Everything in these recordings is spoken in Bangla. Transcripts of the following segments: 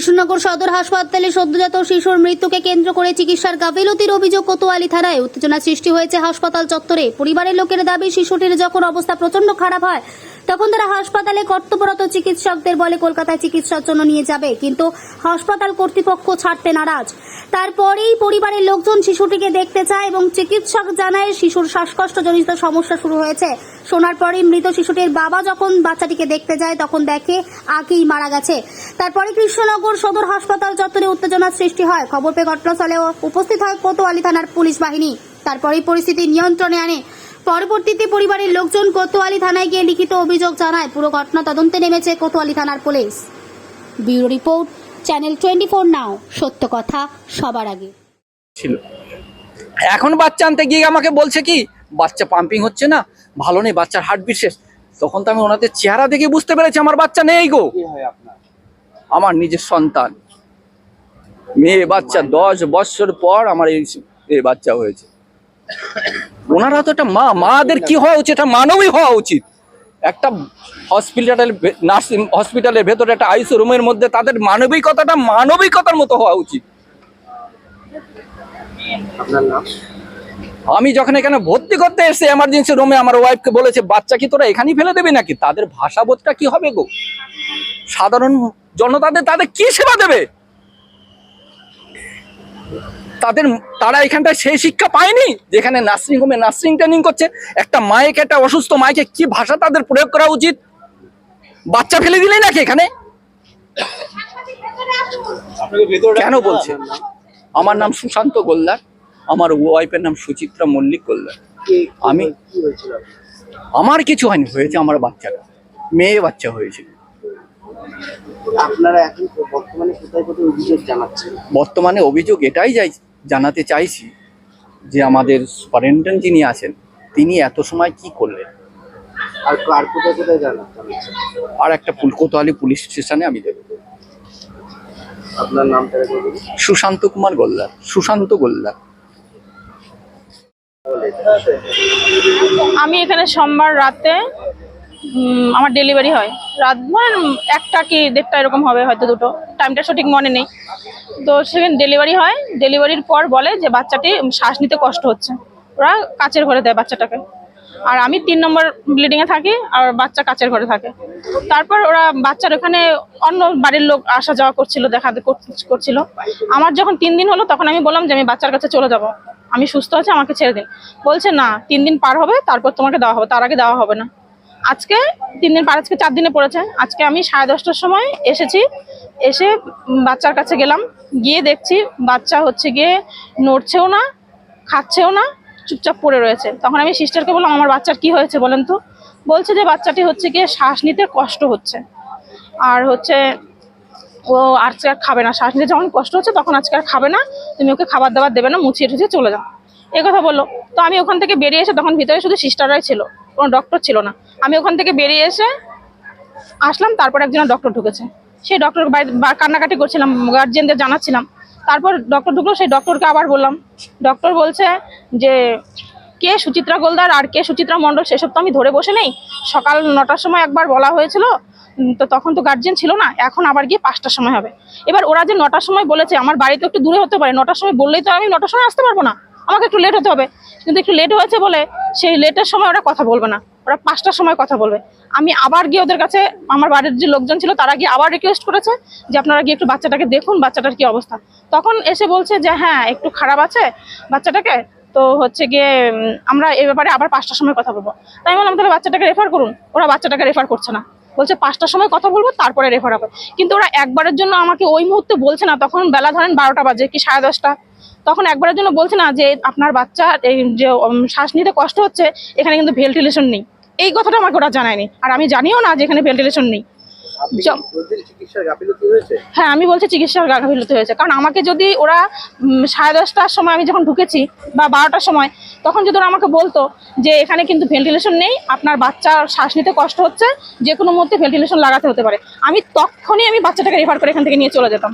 কৃষ্ণনগর সদর হাসপাতালে সদ্যজাত শিশুর মৃত্যুকে কেন্দ্র করে চিকিৎসার গাফিলতির অভিযোগ কোতোয়ালি থানায়। উত্তেজনা সৃষ্টি হয়েছে হাসপাতাল চত্বরে। পরিবারের লোকের দাবি, শিশুটির যখন অবস্থা প্রচণ্ড খারাপ হয় তখন তারা হাসপাতালে কর্তব্যরত চিকিৎসকদের বলে কলকাতায় চিকিৎসার জন্য নিয়ে যাবে, কিন্তু হাসপাতাল কর্তৃপক্ষ ছাড়তে নারাজ। তারপরেই পরিবারের লোকজন শিশুটিকে দেখতে চায় এবং চিকিৎসক জানায় শিশুর শ্বাসকষ্টজনিত সমস্যা শুরু হয়েছে। শোনার পরেই মৃত শিশুটির বাবা যখন বাচ্চাটিকে দেখতে যায়, তখন দেখে আগেই মারা গেছে। তারপরে কৃষ্ণনগর সদর হাসপাতাল চত্বরে উত্তেজনার সৃষ্টি হয়। খবর পেয়ে ঘটনাস্থলে উপস্থিত হয় কোতোয়ালি থানার পুলিশ বাহিনী। তারপরেই পরিস্থিতি নিয়ন্ত্রণে আনে। পরবর্তীতে পরিবারের লোকজন কোতোয়ালি থানায় গিয়ে লিখিত অভিযোগ জানায়। পুরো ঘটনা তদন্তে নেমেছে কোতোয়ালি থানার police. Bureau report channel twenty four now. সত্য কথা সবার আগে। ছিল। এখন বাচ্চা আনতে গিয়ে আমাকে বলছে কি বাচ্চা পাম্পিং হচ্ছে না ভালো নেই বাচ্চার হার্টবিট শেষ। তখন তো আমি ওনাদের চেহারা দেখে বুঝতে পেরেছি আমার বাচ্চা নেই গো। আমার নিজের সন্তান। মেয়ে বাচ্চা দশ বছর পর আমার এই এই বাচ্চা হয়েছে। ওনারা তো একটা মা মাদের কি হওয়া উচিত? একটা মানবী হওয়া উচিত। একটা হসপিটালের নার্সিং হসপিটালের ভেতরে একটা আইসিউ রুমের মধ্যে তাদের মানবিকতাটা মানবিকতার মতো হওয়া উচিত। আমি যখন এখানে ভর্তি করতে এসে এমার্জেন্সি রুমে আমার ওয়াইফকে বলেছে বাচ্চা কি তোরা এখানেই ফেলে দেবে নাকি? তাদের ভাষাবোধটা কি হবে গো? সাধারণ জনতাদের তাদের কি সেবা দেবে? তাদের তারা এখানটায় সেই শিক্ষা পায়নি যেখানে নার্সিং হোমে নার্সিং ট্রেনিং করছে। একটা মায়েকে একটা অসুস্থ মায়েকে কি ভাষা তাদের প্রয়োগ করা উচিত? বাচ্চা ফেলে দিলে নাকি এখানে? কেন বলছে আমার নাম সুশান্ত গোল্লার আমার ওয়াইফের নাম সুচিত্রা মল্লিক গোল্লার। আমি- আমার কিছু হয়নি হয়েছে আমার বাচ্চাটা মেয়ে বাচ্চা হয়েছে। আপনারা এখন বর্তমানে কোথায় কোথায় অভিযোগ জানাচ্ছেন? বর্তমানে অভিযোগ এটাই যাই জানাতে চাইছি যে আমাদের সুপারিনটেন্ডেন্ট যিনি আছেন তিনি এত সময় কি করলেন? আর আর কোথায় কোথায় জানা আর একটা পুল কোতোয়ালি পুলিশ স্টেশনে আমি দেবো। আপনার নামটা বলুন। সুশান্ত কুমার গোল্লার সুশান্ত গোল্লার। আমি এখানে সোমবার রাতে আমার ডেলিভারি হয়। রাত মানে একটা কি দেড়টা এরকম হবে হয়তো দুটো। টাইমটা সঠিক মনে নেই। তো সেখানে ডেলিভারি হয়। ডেলিভারির পর বলে যে বাচ্চাটি শ্বাস নিতে কষ্ট হচ্ছে। ওরা কাচের ঘরে দেয় বাচ্চাটাকে। আর আমি তিন নম্বর ব্লিডিংয়ে থাকি আর বাচ্চা কাচের ঘরে থাকে। তারপর ওরা বাচ্চার ওখানে অন্য বাড়ির লোক আসা যাওয়া করছিল, দেখা কর- করছিল। আমার যখন তিন দিন হলো, তখন আমি বললাম যে আমি বাচ্চার কাছে চলে যাব। আমি সুস্থ আছি, আমাকে ছেড়ে দিন। বলছে, না, তিন দিন পার হবে, তারপর তোমাকে দেওয়া হবে। তার আগে দেওয়া হবে না। আজকে তিন দিন পার আজকে চার দিনে পড়েছে। আজকে আমি সাড়ে দশটার সময় এসেছি, এসে বাচ্চার কাছে গেলাম। গিয়ে দেখছি বাচ্চা হচ্ছে গিয়ে নড়ছেও না, খাচ্ছেও না, চুপচাপ পড়ে রয়েছে। তখন আমি সিস্টারকে বললাম, আমার বাচ্চার কি হয়েছে বলেন তো? বলছে যে, বাচ্চাটি হচ্ছে গিয়ে শ্বাস নিতে কষ্ট হচ্ছে। আর হচ্ছে ও আজকে আর খাবে না। শ্বাস নিতে যখন কষ্ট হচ্ছে, তখন আজকে আর খাবে না। তুমি ওকে খাবার দাবার দেবে না মুছিয়ে টুছিয়ে চলে যাও। এ কথা বলল। তো আমি ওখান থেকে বেরিয়ে এসে তখন ভিতরে শুধু সিস্টাররাই ছিল। কোনো ডক্টর ছিল না। আমি ওখান থেকে বেরিয়ে এসে আসলাম, তারপর একজন ডক্টর ঢুকেছে। সেই ডক্টর কান্নাকাটি করছিলাম গার্জেনদের জানাচ্ছিলাম। তারপর ডক্টর ঢুকলো, সেই ডক্টরকে আবার বললাম। ডক্টর বলছে যে, কে সুচিত্রা গোলদার আর কে সুচিত্রা মণ্ডল, সেসব তো আমি ধরে বসে নেই। সকাল নটার সময় একবার বলা হয়েছিল তো তখন তো গার্জেন ছিল না, এখন আবার গিয়ে পাঁচটার সময় হবে। এবার ওরা যে নটার সময় বলেছে, আমার বাড়ি তো একটু দূরে হতে পারে, নটার সময় বললেই তো আমি নটার সময় আসতে পারব না। আমাকে একটু লেট হতে হবে। কিন্তু একটু লেট হয়েছে বলে সেই লেটের সময় ওরা কথা বলবে না। ওরা পাঁচটার সময় কথা বলবে। আমি আবার গিয়ে ওদের কাছে, আমার বাড়ির যে লোকজন ছিল তারা গিয়ে আবার রিকোয়েস্ট করেছে যে আপনারা গিয়ে একটু বাচ্চাটাকে দেখুন, বাচ্চাটার কি অবস্থা। তখন এসে বলছে যে হ্যাঁ একটু খারাপ আছে বাচ্চাটাকে। তো হচ্ছে গিয়ে আমরা এ ব্যাপারে আবার পাঁচটার সময় কথা বলব। তাই বললাম, তাহলে বাচ্চাটাকে রেফার করুন। ওরা বাচ্চাটাকে রেফার করছে না। বলছে, পাঁচটার সময় কথা বলব, তারপরে রেফার হবে। কিন্তু ওরা একবারের জন্য আমাকে ওই মুহূর্তে বলছে না। তখন বেলা ধরেন বারোটা বাজে কি সাড়ে দশটা। তখন একবারের জন্য বলছে না যে আপনার বাচ্চা এই যে শ্বাস নিতে কষ্ট হচ্ছে এখানে কিন্তু ভেন্টিলেশন নেই। এই কথাটা আমাকে ওরা জানায়নি। আর আমি জানিও না যে এখানে ভেন্টিলেশন নেই। হ্যাঁ আমি বলছি চিকিৎসার গাফিলতি হয়েছে। কারণ আমাকে যদি ওরা সাড়ে দশটার সময় আমি যখন ঢুকেছি বা বারোটার সময় তখন যদি ওরা আমাকে বলতো যে এখানে কিন্তু ভেন্টিলেশন নেই আপনার বাচ্চার শ্বাস নিতে কষ্ট হচ্ছে যে কোনো মুহূর্তে ভেন্টিলেশন লাগাতে হতে পারে। আমি তখনই আমি বাচ্চাটাকে রেফার করে এখান থেকে নিয়ে চলে যেতাম।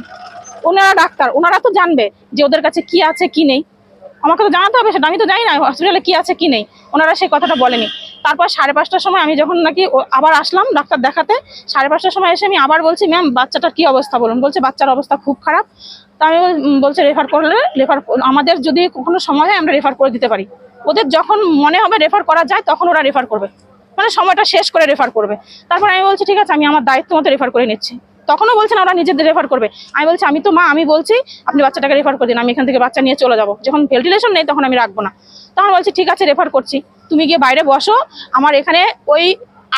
ওনারা ডাক্তার, ওনারা তো জানবে যে ওদের কাছে কি আছে, কি নেই। আমাকে তো জানাতে হবে সেটা, আমি তো জানি না হসপিটালে কি আছে, কি নেই। ওনারা সেই কথাটা বলেনি। তারপর সাড়ে পাঁচটার সময় আমি যখন নাকি আবার আসলাম ডাক্তার দেখাতে, সাড়ে পাঁচটার সময় এসে আমি আবার বলছি, ম্যাম, বাচ্চাটার কি অবস্থা বলুন? বলছে, বাচ্চার অবস্থা খুব খারাপ। তা আমি বল- বলছে, রেফার করলে, রেফার আমাদের যদি কোনো সময় হয়, আমরা রেফার করে দিতে পারি। ওদের যখন মনে হবে রেফার করা যায়, তখন ওরা রেফার করবে। মানে সময়টা শেষ করে রেফার করবে। তারপর আমি বলছি, ঠিক আছে, আমি আমার দায়িত্ব মতো রেফার করে নিচ্ছি। তখনও বলছেন ওরা নিজেদের রেফার করবে। আমি বলছি, আমি তো মা, আমি বলছি, আপনি বাচ্চাটাকে রেফার করে দিন, আমি এখান থেকে বাচ্চা নিয়ে চলে যাব। যখন ভেন্টিলেশন নেই, তখন আমি রাখব না। তখন বলছি, ঠিক আছে রেফার করছি। তুমি গিয়ে বাইরে বসো। আমার এখানে ওই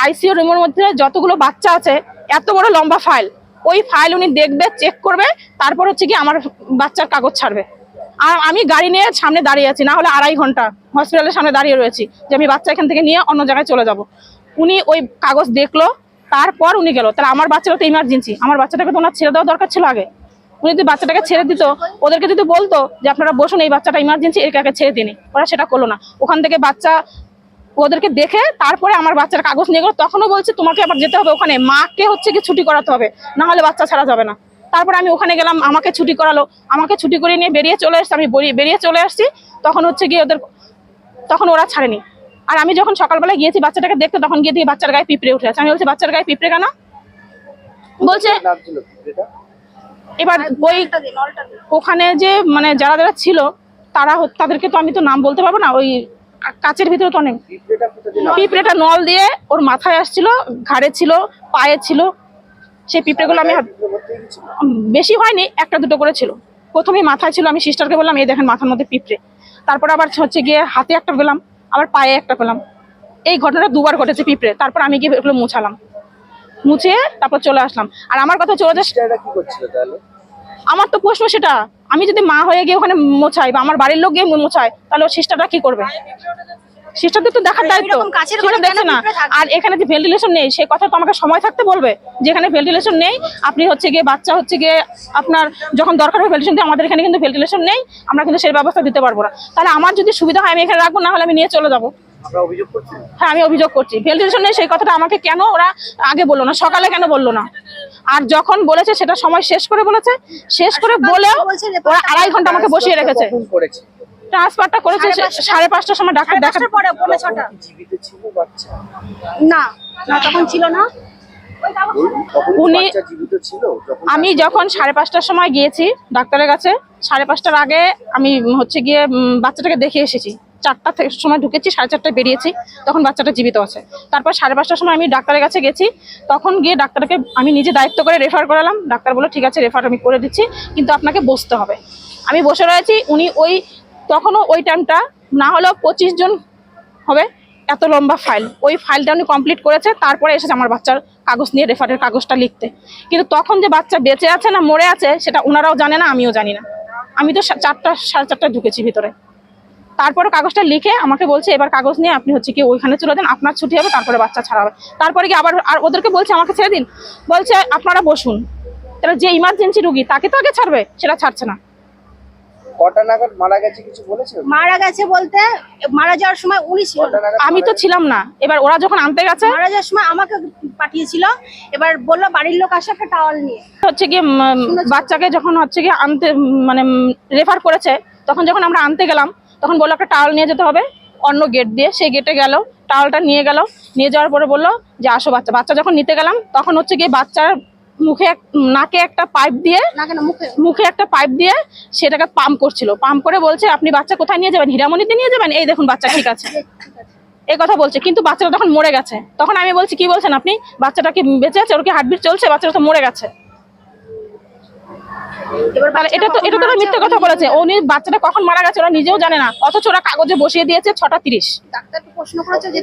আইসিইউ রুমের মধ্যে যতগুলো বাচ্চা আছে, এত বড় লম্বা ফাইল ওই ফাইল উনি দেখবে চেক করবে, তারপর হচ্ছে কি আমার বাচ্চার কাগজ ছাড়বে। আর আমি গাড়ি নিয়ে সামনে দাঁড়িয়ে আছি, না হলে আড়াই ঘণ্টা হসপিটালের সামনে দাঁড়িয়ে রয়েছি যে আমি বাচ্চা এখান থেকে নিয়ে অন্য জায়গায় চলে যাব। উনি ওই কাগজ দেখল তারপর উনি গেল। তাহলে আমার বাচ্চাটা তো ইমার্জেন্সি আমার বাচ্চাটাকে তো ওনার ছেড়ে দেওয়া দরকার ছিল আগে। উনি যদি বাচ্চাটাকে ছেড়ে দিত, ওদেরকে যদি বলতো যে আপনারা বসুন, এই বাচ্চাটা ইমার্জেন্সি এর কাকে ছেড়ে দিনি। ওরা সেটা করল না। ওখান থেকে বাচ্চা ওদেরকে দেখে তারপরে আমার বাচ্চার কাগজ নিয়ে গেলো। তখনও বলছে, তোমাকে আবার যেতে হবে ওখানে। মাকে হচ্ছে কি ছুটি করাতে হবে। না হলে বাচ্চা ছাড়া যাবে না। তারপরে আমি ওখানে গেলাম, আমাকে ছুটি করালো। আমাকে ছুটি করিয়ে নিয়ে বেরিয়ে চলে এসছি। আমি বেরিয়ে চলে আসছি তখন হচ্ছে গিয়ে ওদের, তখন ওরা ছাড়েনি। আর আমি যখন সকালবেলা গিয়েছি বাচ্চাটাকে দেখতে, তখন গিয়ে দেখি বাচ্চার গায়ে পিঁপড়ে উঠে আছে। আমি বলছি, বাচ্চার গায়ে পিঁপড়ে কেন? বলছে, এবার ওই ওখানে যে মানে যারা যারা ছিল, তারা তাদেরকে তো আমি তো নাম বলতে পারব না, ওই কাচের ভিতরে তো অনেক পিঁপড়েটা দিয়ে নল দিয়ে ওর মাথায় আসছিল, ঘাড়ে ছিল, পায়ে ছিল। সেই পিঁপড়েগুলো আমি। বেশি হয়নি, একটা দুটো করে ছিল। প্রথমে মাথায় ছিল, আমি সিস্টারকে বললাম, এই দেখেন মাথার মধ্যে পিঁপড়ে। তারপর আবার হচ্ছে গিয়ে হাতে একটা পেলাম। আবার পায়ে একটা পেলাম। এই ঘটনাটা দুবার ঘটেছে পিঁপড়ে তারপর আমি গিয়ে এগুলো মুছালাম। মুছে তারপর চলে আসলাম। আর আমার কথা চলে তাহলে? আমার তো প্রশ্ন সেটা আমি যদি মা হয়ে গিয়ে ওখানে মোছাই বা আমার বাড়ির লোক গিয়ে মোছাই তাহলে ও সিস্টারটা কি করবে? সিস্টারদের তো দেখার দায়িত্ব। এরকম সেটা ঘরে দেখছে না। আর এখানে যে ভেন্টিলেশন নেই সেই কথা তো আমাকে সময় থাকতে বলবে। যেখানে ভেন্টিলেশন নেই আপনি হচ্ছে গিয়ে বাচ্চা হচ্ছে গিয়ে আপনার যখন দরকার হবে ভেন্টিলেশন আমাদের এখানে কিন্তু ভেন্টিলেশন নেই আমরা কিন্তু সেই ব্যবস্থা দিতে পারব না। তাহলে আমার যদি সুবিধা হয় আমি এখানে রাখব না হলে আমি নিয়ে চলে যাব। আমরা অভিযোগ করছি। হ্যাঁ আমি অভিযোগ করছি। ভেন্টিলেশন নেই সেই কথাটা আমাকে কেন ওরা আগে বলল না সকালে কেন বলল না? আর যখন বলেছে সেটা সময় শেষ করে বলেছে শেষ করে বলেও ওরা আড়াই ঘণ্টা আমাকে বসিয়ে রেখেছে। ট্রান্সফারটা করেছে সাড়ে পাঁচটার সময় ডাক্তার দেখা পরে পৌনে ছটা। কি জীবিত ছিল বাচ্চা? না না তখন ছিল না। উনি- বাচ্চা জীবিত ছিল? যখন আমি যখন সাড়ে পাঁচটার সময় গিয়েছি ডাক্তারের কাছে সাড়ে পাঁচটার আগে আমি হচ্ছে গিয়ে বাচ্চাটাকে দেখে এসেছি। চারটা সময় ঢুকেছি সাড়ে চারটায় বেরিয়েছি তখন বাচ্চাটা জীবিত আছে। তারপর সাড়ে পাঁচটার সময় আমি ডাক্তারের কাছে গেছি তখন গিয়ে ডাক্তারকে আমি নিজে দায়িত্ব করে রেফার করালাম। ডাক্তার বলল ঠিক আছে রেফার আমি করে দিচ্ছি কিন্তু আপনাকে বসতে হবে। আমি বসে রয়েছি উনি ওই তখনও ওই টাইমটা, না হলেও পঁচিশ জন হবে, এত লম্বা ফাইল। ওই ফাইলটা উনি কমপ্লিট করেছে, তারপরে এসেছে আমার বাচ্চার কাগজ নিয়ে রেফারের কাগজটা লিখতে। কিন্তু তখন যে বাচ্চা বেঁচে আছে না, মরে আছে, সেটা ওনারাও জানে না, আমিও জানি না। আমি তো চারটা, সাড়ে চারটায় ঢুকেছি ভিতরে। তারপরে কাগজটা লিখে আমাকে বলছে, এবার কাগজ নিয়ে আপনি হচ্ছে কি ওইখানে চলে যান, আপনার ছুটি হবে, তারপরে বাচ্চা ছাড়া হবে। তারপরে কি আবার, আর ওদেরকে বলছে আমাকে ছেড়ে দিন। বলছে, আপনারা বসুন। তাহলে যে ইমার্জেন্সি রুগী, তাকে তো আগে ছাড়বে, সেটা ছাড়ছে না। কটা নাগাদ মারা গেছে কিছু বলেছে? মারা গেছে বলতে মারা যাওয়ার সময় উনি ছিল আমি তো ছিলাম না। এবার ওরা যখন আনতে গেছে মারা যাওয়ার সময় আমাকে পাঠিয়েছিল। এবার বলল বাড়ির লোক আসে একটা টাওয়াল নিয়ে। হচ্ছে গিয়ে বাচ্চাকে যখন হচ্ছে গিয়ে আনতে মানে রেফার করেছে তখন যখন আমরা আনতে গেলাম তখন বলল একটা টাওয়াল নিয়ে যেতে হবে। অন্য গেট দিয়ে সেই গেটে গেল টাওয়ালটা নিয়ে গেল। নিয়ে যাওয়ার পরে বলল যে আসো বাচ্চা। বাচ্চা যখন নিতে গেলাম তখন হচ্ছে গিয়ে বাচ্চার মুখে এক- নাকে একটা পাইপ দিয়ে মুখে? মুখে একটা পাইপ দিয়ে সেটাকে পাম্প করছিল। পাম্প করে বলছে আপনি বাচ্চা কোথায় নিয়ে যাবেন? হীরামণিতে নিয়ে যাবেন? এই দেখুন বাচ্চা ঠিক আছে। এই কথা বলছে কিন্তু বাচ্চাটা তখন মরে গেছে। তখন আমি বলছি কি বলছেন আপনি? বাচ্চাটা কি বেঁচে আছে? ওর কি হার্টবিট চলছে? বাচ্চাটা তো মরে গেছে। এবার এটা তো এটা তো মিথ্যে কথা বলেছে। উনি বাচ্চাটা কখন মারা গেছে ওরা নিজেও জানে না। অথচ ওরা কাগজে বসিয়ে দিয়েছে ছটা তিরিশ। ডাক্তারকে প্রশ্ন করেছে যে